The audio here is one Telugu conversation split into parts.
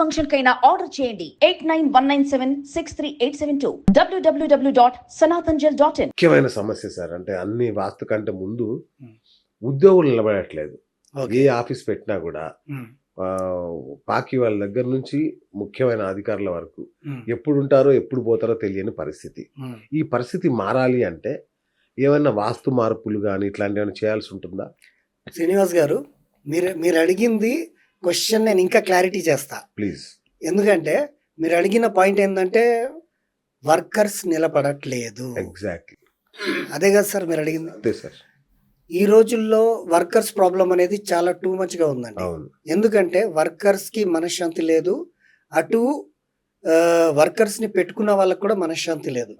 ఫంక్షన్ కైనా ఆర్డర్ చేయండి. Eight nine one nine seven six three eight seven two. WWW dot సనాతన్జల్ dot in. ముఖ్యమైన సమస్య సార్ అంటే అన్ని వాస్తు కంటే ముందు. ఉద్యోగులు నిలబడట్లేదు. ఓకే. ఏ ఆఫీస్ పెట్టినా కూడా పాకి వాళ్ళ దగ్గర నుంచి ముఖ్యమైన అధికారుల వరకు ఎప్పుడు ఉంటారో ఎప్పుడు పోతారో తెలియని పరిస్థితి. ఈ పరిస్థితి మారాలి అంటే ఏమైనా వాస్తు మార్పులు కానీ ఇట్లాంటివి ఏమైనా చేయాల్సి ఉంటుందా? శ్రీనివాస్ గారు మీరు మీరు అడిగింది క్వశ్చన్ నేను ఇంకా క్లారిటీ చేస్తా. ప్లీజ్ ఎందుకంటే మీరు అడిగిన పాయింట్ ఏంటంటే వర్కర్స్ నిలబడట్లేదు. ఎగ్జాక్ట్లీ అదే కదా సార్ మీరు అడిగింది. అంతే సార్. ఈ రోజుల్లో వర్కర్స్ ప్రాబ్లం అనేది చాలా టూ మచ్గా ఉందండి. ఎందుకంటే వర్కర్స్కి మనశ్శాంతి లేదు. అటు వర్కర్స్ని పెట్టుకున్న వాళ్ళకి కూడా మనశ్శాంతి లేదు.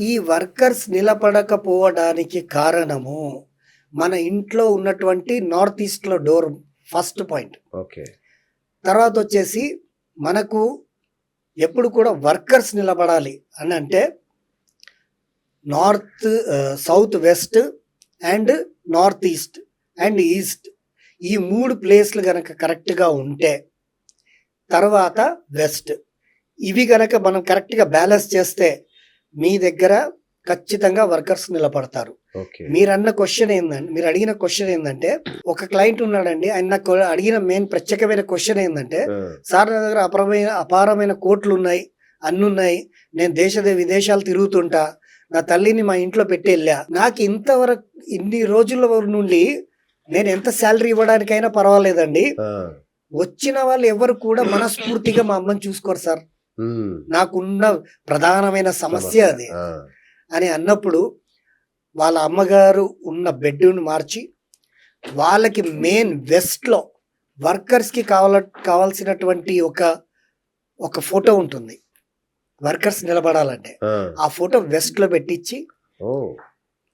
ఈ వర్కర్స్ నిలబడకపోవడానికి కారణము మన ఇంట్లో ఉన్నటువంటి నార్త్ ఈస్ట్లో డోర్ ఫస్ట్ పాయింట్. ఓకే. తర్వాత వచ్చేసి మనకు ఎప్పుడు కూడా వర్కర్స్ నిలబడాలి అని అంటే north south west and north east and east ఈ మూడు ప్లేస్లు గనక కరెక్ట్గా ఉంటే తర్వాత వెస్ట్. ఇవి గనక మనం కరెక్ట్గా బ్యాలెన్స్ చేస్తే మీ దగ్గర ఖచ్చితంగా వర్కర్స్ నిలబడతారు. మీరు అన్న క్వశ్చన్ ఏందంటే మీరు అడిగిన క్వశ్చన్ ఏంటంటే ఒక క్లయింట్ ఉన్నాడండి ఆయన నాకు అడిగిన మెయిన్ ప్రత్యేకమైన క్వశ్చన్ ఏంటంటే సార్ నా దగ్గర అపరమైన అపారమైన కోట్లు ఉన్నాయి అన్ని ఉన్నాయి నేను దేశ విదేశాలు తిరుగుతుంటా నా తల్లిని మా ఇంట్లో పెట్టి వెళ్ళా. నాకు ఇంతవరకు ఇన్ని రోజుల వరకు నుండి నేను ఎంత శాలరీ ఇవ్వడానికైనా పర్వాలేదండి. వచ్చిన వాళ్ళు ఎవరు కూడా మనస్ఫూర్తిగా మా అమ్మని చూసుకోరు సార్. నాకున్న ప్రధానమైన సమస్య అది. అని అన్నప్పుడు వాళ్ళ అమ్మగారు ఉన్న బెడ్ని మార్చి వాళ్ళకి మెయిన్ వెస్ట్లో వర్కర్స్కి కావాల కావాల్సినటువంటి ఒక ఒక ఫోటో ఉంటుంది. వర్కర్స్ నిలబడాలంటే. ఆ. ఫోటో వెస్ట్లో పెట్టించి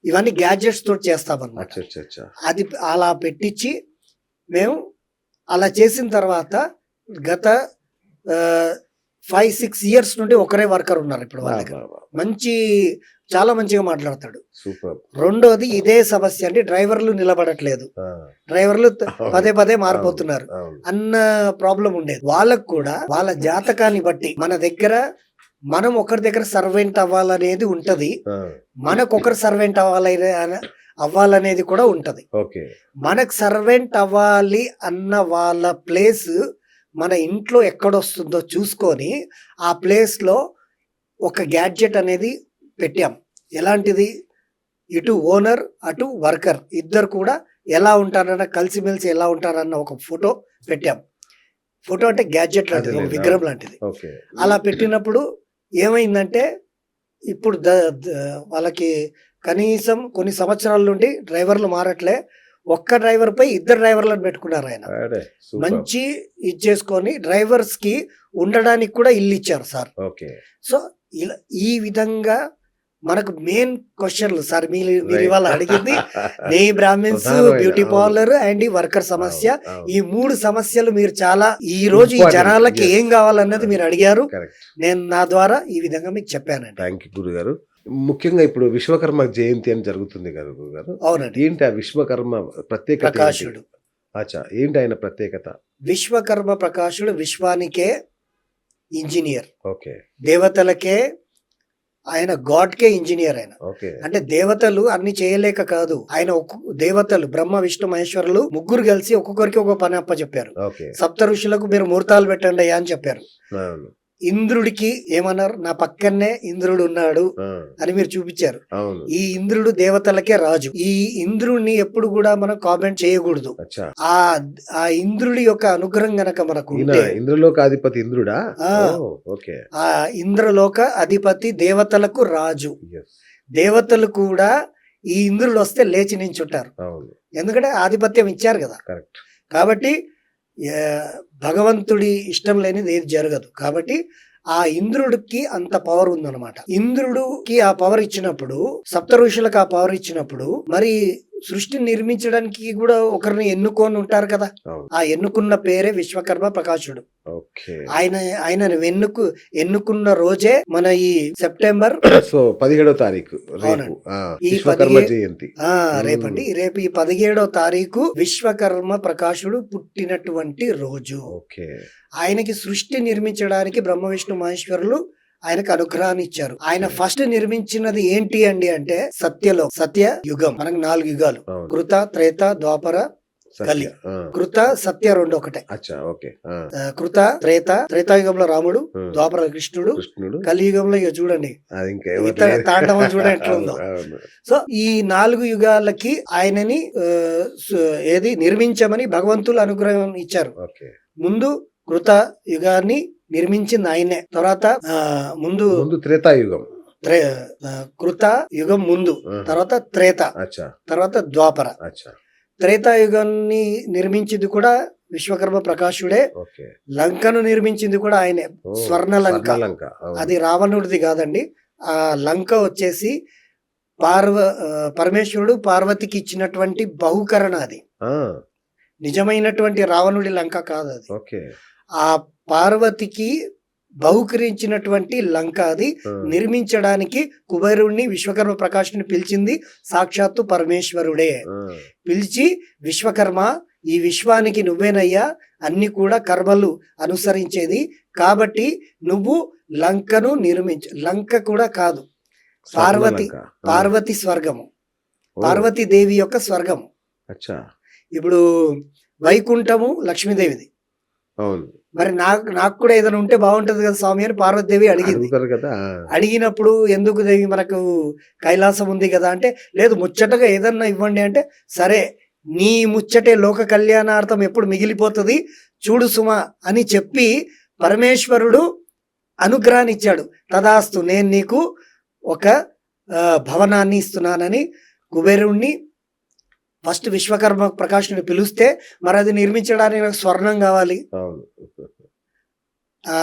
ఇవన్నీ గ్యాడ్జెట్స్ తోటి చేస్తామన్నమాట. అది అలా పెట్టించి మేము అలా చేసిన తర్వాత గత ఫైవ్ సిక్స్ ఇయర్స్ నుండి ఒకరే వర్కర్ ఉన్నారు ఇప్పుడు వాళ్ళ దగ్గర మంచి చాలా మంచిగా మాట్లాడతాడు. రెండోది ఇదే సమస్య అంటే డ్రైవర్లు నిలబడట్లేదు. డ్రైవర్లు పదే పదే మారిపోతున్నారు. అన్న ప్రాబ్లం ఉండేది. వాళ్ళకు కూడా వాళ్ళ జాతకాన్ని బట్టి మన దగ్గర మనం ఒకరి దగ్గర సర్వెంట్ అవ్వాలనేది ఉంటది. మనకు ఒకరు సర్వెంట్ అవ్వాలి అవ్వాలనేది కూడా ఉంటది. మనకు సర్వెంట్ అవ్వాలి అన్న వాళ్ళ ప్లేస్ మన ఇంట్లో ఎక్కడొస్తుందో చూసుకొని ఆ ప్లేస్లో ఒక గ్యాడ్జెట్ అనేది పెట్టాం. ఎలాంటిది? ఇటు ఓనర్ అటు వర్కర్. ఇద్దరు కూడా ఎలా ఉంటారన్న కలిసిమెలిసి ఎలా ఉంటారన్న ఒక ఫోటో పెట్టాం. ఫోటో అంటే గ్యాడ్జెట్ లాంటిది ఒక విగ్రహం లాంటిది. అలా పెట్టినప్పుడు ఏమైందంటే ఇప్పుడు ద వాళ్ళకి కనీసం కొన్ని సంవత్సరాల నుండి డ్రైవర్లు మారట్లే. ఒక్క డ్రైవర్ పై ఇద్దరు డ్రైవర్లను పెట్టుకున్నారు ఆయన. మంచి ఇది చేసుకొని డ్రైవర్స్కి ఉండడానికి కూడా ఇల్లు ఇచ్చారు సార్. సో ఇలా ఈ విధంగా మనకు మెయిన్ క్వశ్చన్లు సార్ మీరు మీరు. ఇవాళ అడిగింది నెయ్యి బ్రాహ్మిన్స్ బ్యూటీ. పార్లర్ అండ్ ఈ వర్కర్ సమస్య. ఈ మూడు సమస్యలు మీరు చాలా ఈ రోజు ఈ జనాలకి. ఏం కావాలన్నది మీరు అడిగారు. నేను నా ద్వారా ఈ విధంగా మీకు చెప్పానండి. థ్యాంక్ యూ గురుగారు. ముఖ్యంగా ఇప్పుడు విశ్వకర్మ జయంతి అని జరుగుతుంది కదా గురుగారు. అవునండి. ఏంటి ఆ విశ్వకర్మ ప్రత్యేకత ఏంటి? ప్రకాశుడు. అచ్చా ఏంటి ఆయన ప్రత్యేకత? విశ్వకర్మ ప్రకాశుడు విశ్వానికే ఇంజనీర్. ఓకే. దేవతలకే ఆయన గాడ్కే ఇంజనీర్ ఆయన. అంటే దేవతలు అన్ని చేయలేక కాదు ఆయన దేవతలు బ్రహ్మ విష్ణు మహేశ్వరులు ముగ్గురు కలిసి ఒక్కొక్కరికి ఒక పని అప్ప చెప్పారు సప్త ఋషులకు మీరు ముహూర్తాలు పెట్టండి అయ్యా అని చెప్పారు. ఇంద్రుడికి ఏమన్నారు? నా పక్కనే ఇంద్రుడు ఉన్నాడు అని మీరు చూపించారు. ఈ ఇంద్రుడు దేవతలకే రాజు. ఈ ఇంద్రుడిని ఎప్పుడు కూడా మనం కామెంట్ చేయకూడదు. ఆ ఆ ఇంద్రుడి యొక్క అనుగ్రహం గనక మనకు ఇంద్రలోక అధిపతి ఇంద్రుడా? ఆ. Oh, okay. ఆ ఇంద్రలోక అధిపతి దేవతలకు రాజు. Yes. దేవతలు కూడా ఈ ఇంద్రుడు వస్తే లేచి నించుంటారు. ఎందుకంటే ఆధిపత్యం ఇచ్చారు కదా. కాబట్టి భగవంతుడి ఇష్టం లేనిది ఏది జరగదు. కాబట్టి ఆ ఇంద్రుడికి అంత పవర్ ఉందన్నమాట. ఇంద్రుడికి ఆ పవర్ ఇచ్చినప్పుడు సప్త ఋషులకు ఆ పవర్ ఇచ్చినప్పుడు మరి సృష్టి నిర్మించడానికి కూడా ఒకరిని ఎన్నుకొని ఉంటారు కదా? ఆ ఎన్నుకున్న పేరే విశ్వకర్మ ప్రకాశుడు. ఆయన ఆయన ఎన్నుకు ఎన్నుకున్న రోజే మన ఈ సెప్టెంబర్ సో పదిహేడో తారీఖు ఈ జయంతి. ఆ రేపండి. రేపు ఈ పదిహేడో తారీఖు విశ్వకర్మ ప్రకాశుడు పుట్టినటువంటి రోజు. ఓకే. ఆయనకి సృష్టి నిర్మించడానికి బ్రహ్మ విష్ణు మహేశ్వరులు ఆయనకు అనుగ్రహాన్ని ఇచ్చారు. ఆయన ఫస్ట్ నిర్మించినది ఏంటి అండి అంటే సత్యలో సత్య యుగం. మనకు నాలుగు యుగాలు. కృత త్రేత ద్వాపర. కలి. కృత సత్య రెండు ఒకటే. కృత త్రేత త్రేతాయుగంలో రాముడు. ద్వాపర కృష్ణుడు కలియుగంలో ఇక చూడండి. తాండవం చూడండి ఎట్లా ఉందో. సో ఈ నాలుగు యుగాలకి ఆయనని ఏది నిర్మించమని భగవంతులు అనుగ్రహం ఇచ్చారు. ముందు కృత యుగాన్ని నిర్మించింది ఆయనే. తర్వాత ముందు ముందు త్రేతాయుగం. కృత యుగం ముందు తర్వాత త్రేత తర్వాత ద్వాపర. త్రేతాయుగాన్ని నిర్మించింది కూడా విశ్వకర్మ ప్రకాశుడే. లంకను నిర్మించింది కూడా ఆయనే. స్వర్ణలంక. అవును. అది రావణుడిది కాదండి. ఆ లంక వచ్చేసి పార్వ పరమేశ్వరుడు పార్వతికి ఇచ్చినటువంటి బహుకరణ అది. నిజమైనటువంటి రావణుడి లంక కాదు అది. ఆ పార్వతికి బహుకరించినటువంటి లంక అది. నిర్మించడానికి కుబేరుణ్ణి విశ్వకర్మ ప్రకాష్ని పిలిచింది సాక్షాత్తు పరమేశ్వరుడే. పిలిచి విశ్వకర్మ ఈ విశ్వానికి నువ్వేనయ్యా? అన్ని కూడా కర్మలు అనుసరించేది. కాబట్టి నువ్వు లంకను నిర్మించు లంక కూడా కాదు. పార్వతి పార్వతి స్వర్గము. ఓ, పార్వతీ దేవి యొక్క స్వర్గము. ఇప్పుడు వైకుంఠము లక్ష్మీదేవిది. అవును. మరి నాకు నాకు కూడా ఏదైనా ఉంటే బాగుంటది కదా స్వామి అని పార్వతీదేవి అడిగింది. కదా. అడిగినప్పుడు ఎందుకు దేవి మనకు కైలాసం ఉంది కదా అంటే లేదు ముచ్చటగా ఏదన్నా ఇవ్వండి అంటే సరే నీ ముచ్చటే లోక కళ్యాణార్థం ఎప్పుడు మిగిలిపోతుంది చూడు సుమా అని చెప్పి పరమేశ్వరుడు అనుగ్రహాన్ని ఇచ్చాడు. తదాస్తు నేను నీకు ఒక భవనాన్ని ఇస్తున్నానని కుబేరుణ్ణి ఫస్ట్ విశ్వకర్మ ప్రకాష్ని పిలిస్తే మరి అది నిర్మించడానికి నాకు స్వర్ణం కావాలి. ఆ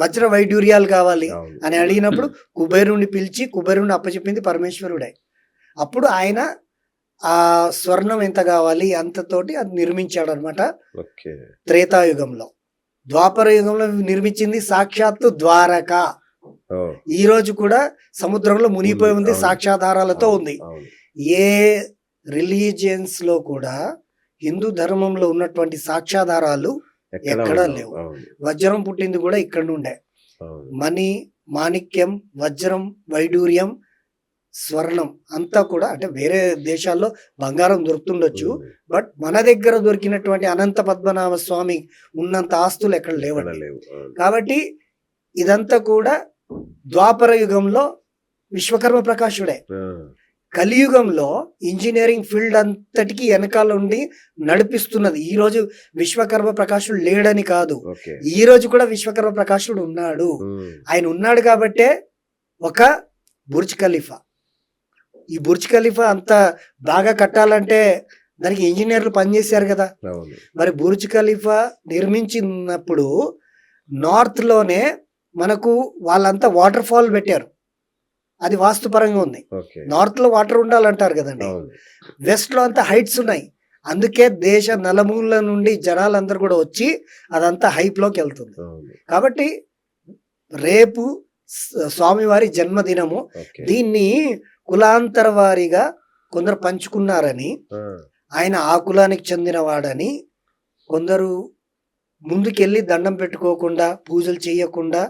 వజ్ర వైడూర్యాలు కావాలి అని అడిగినప్పుడు కుబేరుణ్ణి పిలిచి కుబేరుణ్ణి అప్పచెప్పింది పరమేశ్వరుడే. అప్పుడు ఆయన ఆ స్వర్ణం ఎంత కావాలి అంతతోటి అది నిర్మించాడు అనమాట త్రేతాయుగంలో. ద్వాపర యుగంలో నిర్మించింది సాక్షాత్తు ద్వారక. ఈ రోజు కూడా సముద్రంలో మునిగిపోయి ఉంది. సాక్ష్యాధారాలతో అవును, ఉంది. ఏ రిలీజియన్స్లో కూడా హిందూ ధర్మంలో ఉన్నటువంటి సాక్ష్యాధారాలు ఎక్కడ. లేవు. వజ్రం పుట్టింది కూడా ఇక్కడ నుండే మణి మాణిక్యం వజ్రం వైడూర్యం స్వర్ణం అంతా కూడా అంటే వేరే దేశాల్లో బంగారం దొరుకుతుండొచ్చు. బట్ మన దగ్గర దొరికినటువంటి అనంత పద్మనాభ స్వామి ఉన్నంత ఆస్తులు ఎక్కడ లేవండి. కాబట్టి ఇదంతా కూడా ద్వాపర యుగంలో విశ్వకర్మ ప్రకాశుడే కలియుగంలో ఇంజనీరింగ్ ఫీల్డ్ అంతటికి వెనకాల ఉండి నడిపిస్తున్నది. ఈ రోజు విశ్వకర్మ ప్రకాశుడు లేడని కాదు. ఈ రోజు కూడా విశ్వకర్మ ప్రకాశుడు ఉన్నాడు. ఆయన ఉన్నాడు కాబట్టే ఒక బుర్జ్ ఖలీఫా. ఈ బుర్జ్ ఖలీఫా అంత బాగా కట్టాలంటే దానికి ఇంజనీర్లు పనిచేశారు కదా. మరి బుర్జ్ ఖలీఫా నిర్మించినప్పుడు నార్త్లోనే మనకు వాళ్ళంతా వాటర్ ఫాల్ పెట్టారు. అది వాస్తుపరంగా ఉంది. నార్త్లో వాటర్ ఉండాలంటారు కదండి. వెస్ట్లో అంతా హైట్స్ ఉన్నాయి. అందుకే దేశ నలుమూల నుండి జనాలందరూ కూడా వచ్చి అదంతా హైప్లోకి వెళ్తుంది కాబట్టి రేపు స్వామివారి జన్మదినము. దీన్ని కులాంతర వారీగా కొందరు పంచుకున్నారని ఆయన ఆ కులానికి చెందినవాడని కొందరు ముందుకెళ్ళి దండం పెట్టుకోకుండా పూజలు చేయకుండా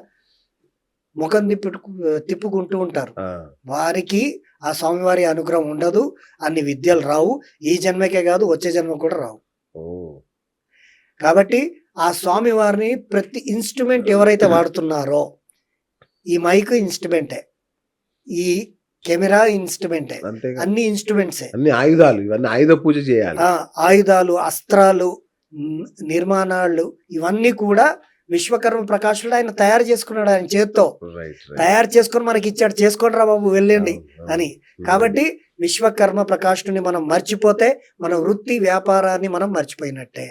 ముఖం తిప్పు తిప్పుకుంటూ ఉంటారు. వారికి ఆ స్వామివారి అనుగ్రహం ఉండదు. అన్ని విద్యలు రావు. ఈ జన్మకే కాదు వచ్చే జన్మ కూడా రావు. కాబట్టి ఆ స్వామి వారిని ప్రతి ఇన్స్ట్రుమెంట్ ఎవరైతే వాడుతున్నారో ఈ మైక్ ఇన్స్ట్రుమెంటే ఈ కెమెరా ఇన్స్ట్రుమెంటే అన్ని ఇన్స్ట్రుమెంట్సే. అన్ని ఆయుధాలు ఇవన్నీ ఆయుధ పూజ చేయాలి. ఆయుధాలు అస్త్రాలు నిర్మాణాలు ఇవన్నీ కూడా విశ్వకర్మ ప్రకాశుడు ఆయన తయారు చేసుకున్నాడు ఆయన చేత్తో. తయారు చేసుకొని మనకి ఇచ్చాడు. చేసుకోండి రా బాబు వెళ్ళండి అని. కాబట్టి విశ్వకర్మ ప్రకాశుని మనం మర్చిపోతే మన వృత్తి వ్యాపారాన్ని మనం మర్చిపోయినట్టే.